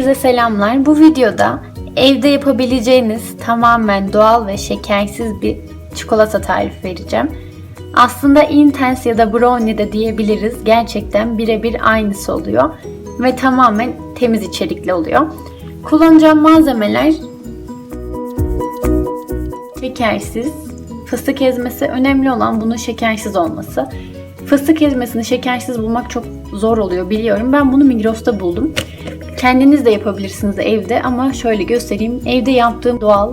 Herkese selamlar. Bu videoda evde yapabileceğiniz tamamen doğal ve şekersiz bir çikolata tarifi vereceğim. Aslında Intense ya da Brownie de diyebiliriz. Gerçekten birebir aynısı oluyor ve tamamen temiz içerikli oluyor. Kullanacağım malzemeler şekersiz, fıstık ezmesi önemli olan bunun şekersiz olması. Fıstık ezmesini şekersiz bulmak çok zor oluyor biliyorum. Ben bunu Migros'ta buldum. Kendiniz de yapabilirsiniz evde ama şöyle göstereyim. Evde yaptığım doğal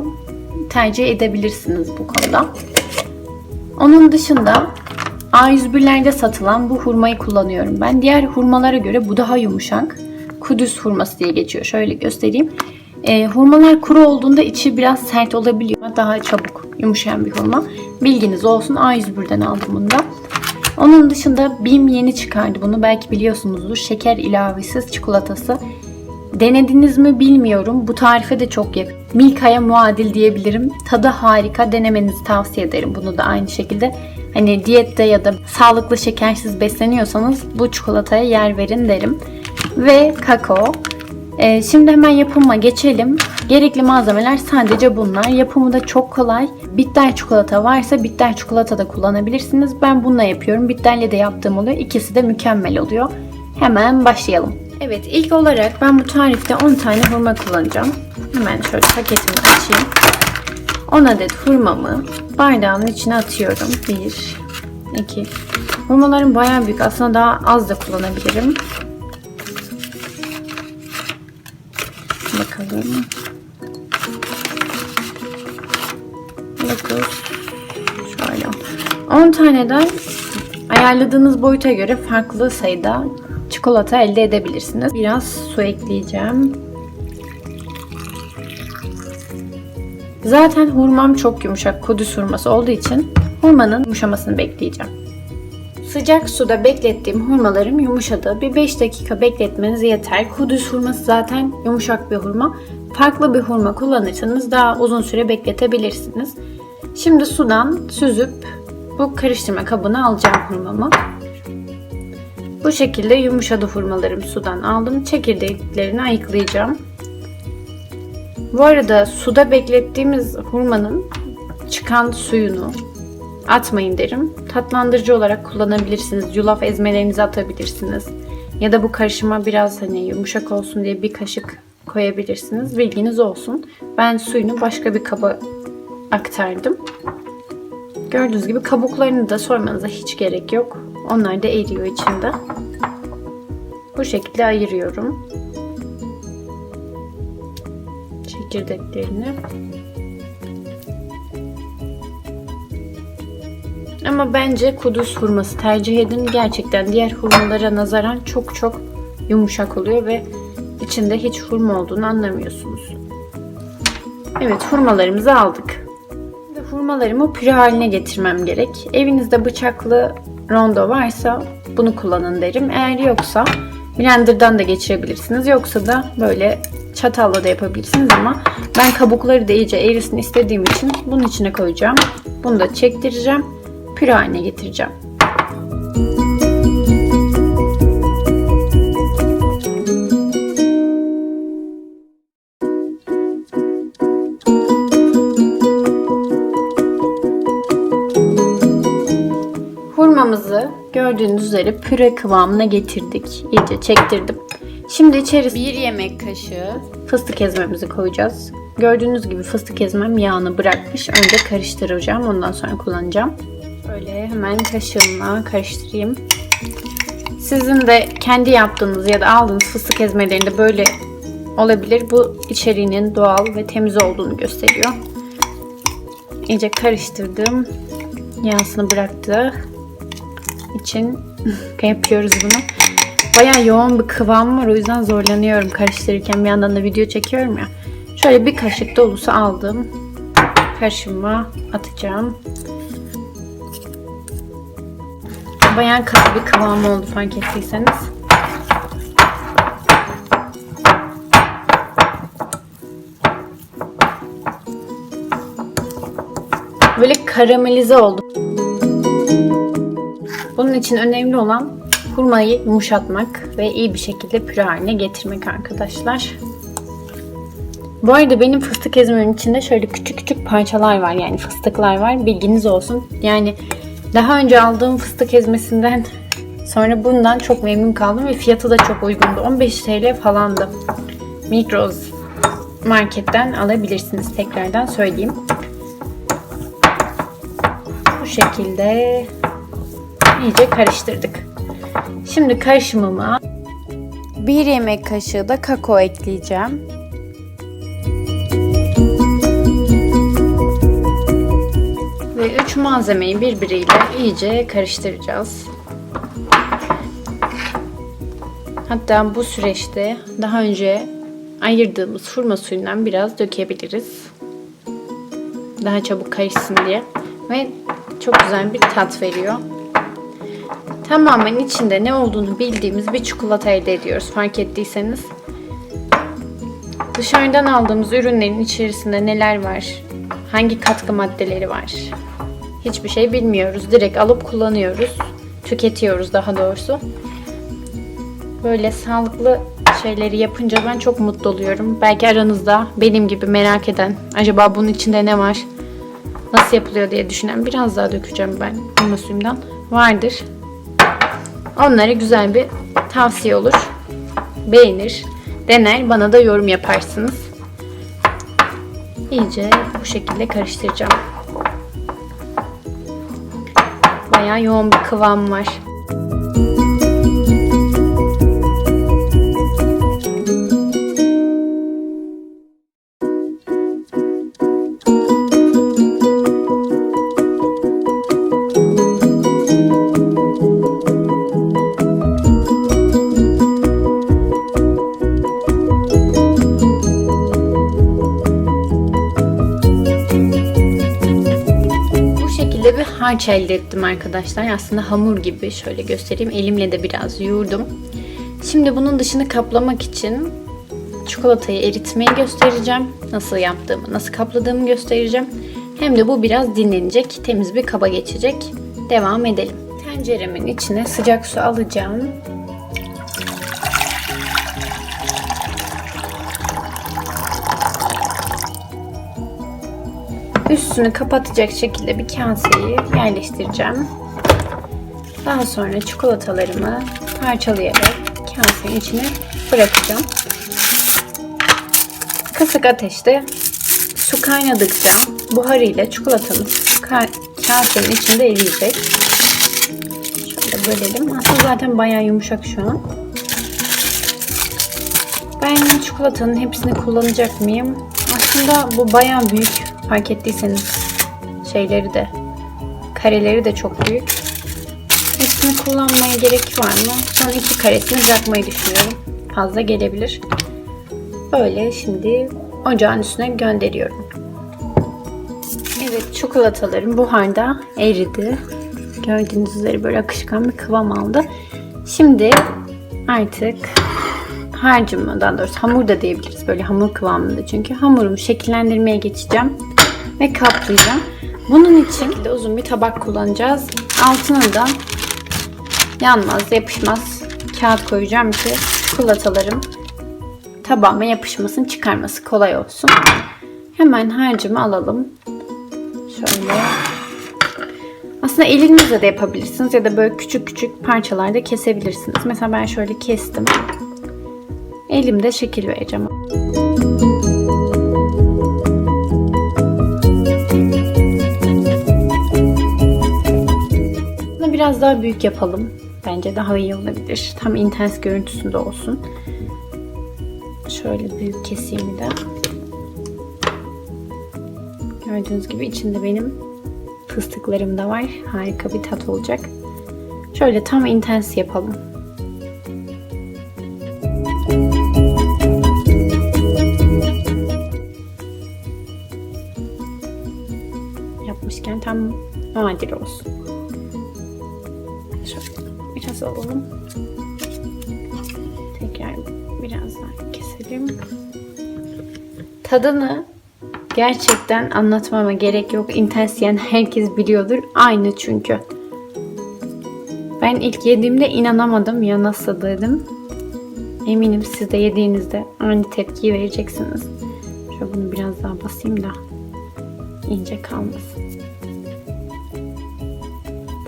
tercih edebilirsiniz bu konuda. Onun dışında A101'lerde satılan bu hurmayı kullanıyorum ben. Diğer hurmalara göre bu daha yumuşak. Kudüs hurması diye geçiyor. Şöyle göstereyim. E, hurmalar kuru olduğunda içi biraz sert olabiliyor. Daha çabuk yumuşayan bir hurma. Bilginiz olsun. A101'den aldım bunu da. Onun dışında BİM yeni çıkardı bunu. Belki biliyorsunuzdur. Şeker ilavesiz çikolatası. Denediniz mi bilmiyorum. Bu tarife de çok yakın. Milka'ya muadil diyebilirim. Tadı harika. Denemenizi tavsiye ederim. Bunu da aynı şekilde hani diyette ya da sağlıklı şekersiz besleniyorsanız bu çikolataya yer verin derim. Ve kakao. Ee, şimdi hemen yapıma geçelim. Gerekli malzemeler sadece bunlar. Yapımı da çok kolay. Bitter çikolata varsa bitter çikolata da kullanabilirsiniz. Ben bununla yapıyorum. Bitterle de yaptığım oluyor. İkisi de mükemmel oluyor. Hemen başlayalım. Evet ilk olarak ben bu tarifte 10 tane hurma kullanacağım. Hemen şöyle paketimi açayım. 10 adet hurmamı bardağımın içine atıyorum. 1, 2. Hurmalarım bayağı büyük. Aslında daha az da kullanabilirim. Bakalım. 9. Şöyle. 10 taneden ayarladığınız boyuta göre farklı sayıda çikolata elde edebilirsiniz. Biraz su ekleyeceğim. Zaten hurmam çok yumuşak kudüs hurması olduğu için hurmanın yumuşamasını bekleyeceğim. Sıcak suda beklettiğim hurmalarım yumuşadı. Bir 5 dakika bekletmeniz yeter. Kudüs hurması zaten yumuşak bir hurma. Farklı bir hurma kullanırsanız daha uzun süre bekletebilirsiniz. Şimdi sudan süzüp bu karıştırma kabına alacağım hurmamı. Bu şekilde yumuşadı hurmalarım sudan aldım. Çekirdeklerini ayıklayacağım. Bu arada suda beklettiğimiz hurmanın çıkan suyunu atmayın derim. Tatlandırıcı olarak kullanabilirsiniz. Yulaf ezmelerinizi atabilirsiniz. Ya da bu karışıma biraz hani yumuşak olsun diye bir kaşık koyabilirsiniz. Bilginiz olsun. Ben suyunu başka bir kaba aktardım. Gördüğünüz gibi kabuklarını da soymanıza hiç gerek yok. Onlar da eriyor içinde. Bu şekilde ayırıyorum. Çekirdeklerini. Ama bence kudüs hurması tercih edin. Gerçekten diğer hurmalara nazaran çok çok yumuşak oluyor ve içinde hiç hurma olduğunu anlamıyorsunuz. Evet hurmalarımızı aldık. Ve hurmalarımı püre haline getirmem gerek. Evinizde bıçaklı rondo varsa bunu kullanın derim. Eğer yoksa blenderdan da geçirebilirsiniz. Yoksa da böyle çatalla da yapabilirsiniz ama ben kabukları da iyice erisin istediğim için bunun içine koyacağım. Bunu da çektireceğim. Püre haline getireceğim. Gördüğünüz üzere püre kıvamına getirdik. İyice çektirdim. Şimdi içerisine bir yemek kaşığı fıstık ezmemizi koyacağız. Gördüğünüz gibi fıstık ezmem yağını bırakmış. Önce karıştıracağım. Ondan sonra kullanacağım. Böyle hemen kaşığımla karıştırayım. Sizin de kendi yaptığınız ya da aldığınız fıstık ezmelerinde böyle olabilir. Bu içeriğinin doğal ve temiz olduğunu gösteriyor. İyice karıştırdım. Yağsını bıraktı için yapıyoruz bunu. Baya yoğun bir kıvam var o yüzden zorlanıyorum karıştırırken bir yandan da video çekiyorum ya. Şöyle bir kaşık dolusu aldım. Karışıma atacağım. Baya katı bir kıvam oldu fark ettiyseniz. Böyle karamelize oldu. Bunun için önemli olan hurmayı yumuşatmak ve iyi bir şekilde püre haline getirmek arkadaşlar. Bu arada benim fıstık ezmemin içinde şöyle küçük küçük parçalar var. Yani fıstıklar var. Bilginiz olsun. Yani daha önce aldığım fıstık ezmesinden sonra bundan çok memnun kaldım ve fiyatı da çok uygundu. 15 TL falandı. Migros marketten alabilirsiniz. Tekrardan söyleyeyim. Bu şekilde iyice karıştırdık. Şimdi karışımıma bir yemek kaşığı da kakao ekleyeceğim. Ve üç malzemeyi birbiriyle iyice karıştıracağız. Hatta bu süreçte daha önce ayırdığımız hurma suyundan biraz dökebiliriz. Daha çabuk karışsın diye. Ve çok güzel bir tat veriyor. Tamamen içinde ne olduğunu bildiğimiz bir çikolata elde ediyoruz fark ettiyseniz. Dışarıdan aldığımız ürünlerin içerisinde neler var? Hangi katkı maddeleri var? Hiçbir şey bilmiyoruz. Direkt alıp kullanıyoruz. Tüketiyoruz daha doğrusu. Böyle sağlıklı şeyleri yapınca ben çok mutlu oluyorum. Belki aranızda benim gibi merak eden, acaba bunun içinde ne var? Nasıl yapılıyor diye düşünen biraz daha dökeceğim ben hurma suyumdan. Vardır. Onlara güzel bir tavsiye olur. Beğenir, dener, bana da yorum yaparsınız. İyice bu şekilde karıştıracağım. Bayağı yoğun bir kıvam var. Şekilde bir harç elde ettim arkadaşlar. Aslında hamur gibi. Şöyle göstereyim. Elimle de biraz yoğurdum. Şimdi bunun dışını kaplamak için çikolatayı eritmeyi göstereceğim. Nasıl yaptığımı, nasıl kapladığımı göstereceğim. Hem de bu biraz dinlenecek. Temiz bir kaba geçecek. Devam edelim. Tenceremin içine sıcak su alacağım. Üstünü kapatacak şekilde bir kaseyi yerleştireceğim. Daha sonra çikolatalarımı parçalayarak kasenin içine bırakacağım. Kısık ateşte su kaynadıkça buharıyla çikolatamız ka- kasenin içinde eriyecek. Şöyle bölelim. Aslında zaten bayağı yumuşak şu an. Ben çikolatanın hepsini kullanacak mıyım? Aslında bu bayağı büyük. Fark ettiyseniz şeyleri de kareleri de çok büyük. Hepsini kullanmaya gerek var mı? Son iki karesini bırakmayı düşünüyorum. Fazla gelebilir. Böyle şimdi ocağın üstüne gönderiyorum. Evet çikolatalarım buharda eridi. Gördüğünüz üzere böyle akışkan bir kıvam aldı. Şimdi artık harcımı daha doğrusu hamur da diyebiliriz. Böyle hamur kıvamında çünkü hamurumu şekillendirmeye geçeceğim ve kaplayacağım. Bunun için de uzun bir tabak kullanacağız. Altına da yanmaz, yapışmaz kağıt koyacağım ki çikolatalarım tabağıma yapışmasın, çıkarması kolay olsun. Hemen harcımı alalım. Şöyle. Aslında elinizle de yapabilirsiniz ya da böyle küçük küçük parçalarda kesebilirsiniz. Mesela ben şöyle kestim. Elimde şekil vereceğim. Bunu biraz daha büyük yapalım. Bence daha iyi olabilir. Tam intens görüntüsünde olsun. Şöyle büyük keseyim de. Gördüğünüz gibi içinde benim fıstıklarım da var. Harika bir tat olacak. Şöyle tam intens yapalım. Yapmışken tam nadir olsun. Biraz alalım. Tekrar biraz daha keselim. Tadını gerçekten anlatmama gerek yok. İntens yiyen herkes biliyordur. Aynı çünkü. Ben ilk yediğimde inanamadım ya nasıl dedim. Eminim siz de yediğinizde aynı tepkiyi vereceksiniz. Şöyle bunu biraz daha basayım da ince kalmasın.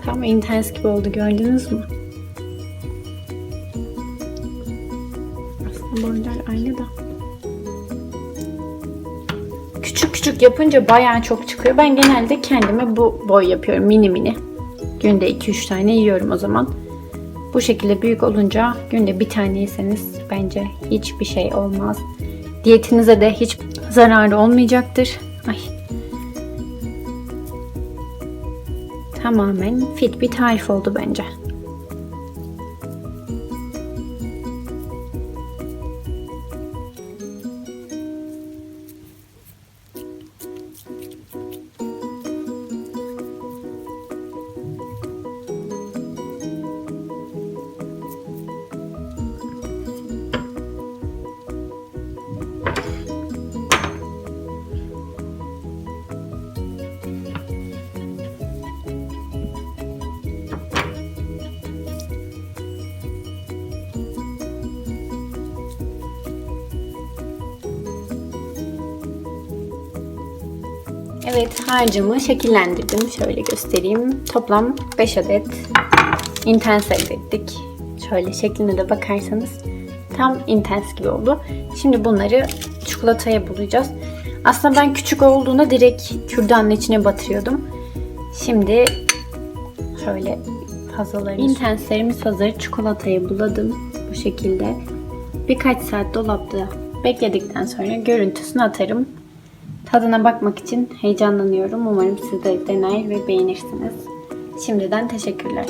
Tam intens gibi oldu gördünüz mü? Boylar aynı da. Küçük küçük yapınca bayağı çok çıkıyor. Ben genelde kendime bu boy yapıyorum mini mini. Günde 2-3 tane yiyorum o zaman. Bu şekilde büyük olunca günde bir tane yeseniz bence hiçbir şey olmaz. Diyetinize de hiç zararı olmayacaktır. Ay. Tamamen fit bir tarif oldu bence. Evet harcımı şekillendirdim. Şöyle göstereyim. Toplam 5 adet intens elde ettik. Şöyle şekline de bakarsanız tam intens gibi oldu. Şimdi bunları çikolataya bulayacağız. Aslında ben küçük olduğunda direkt kürdanın içine batırıyordum. Şimdi şöyle fazlalarını... Intenslerimiz hazır. Çikolatayı buladım bu şekilde. Birkaç saat dolapta bekledikten sonra görüntüsünü atarım. Tadına bakmak için heyecanlanıyorum. Umarım siz de dener ve beğenirsiniz. Şimdiden teşekkürler.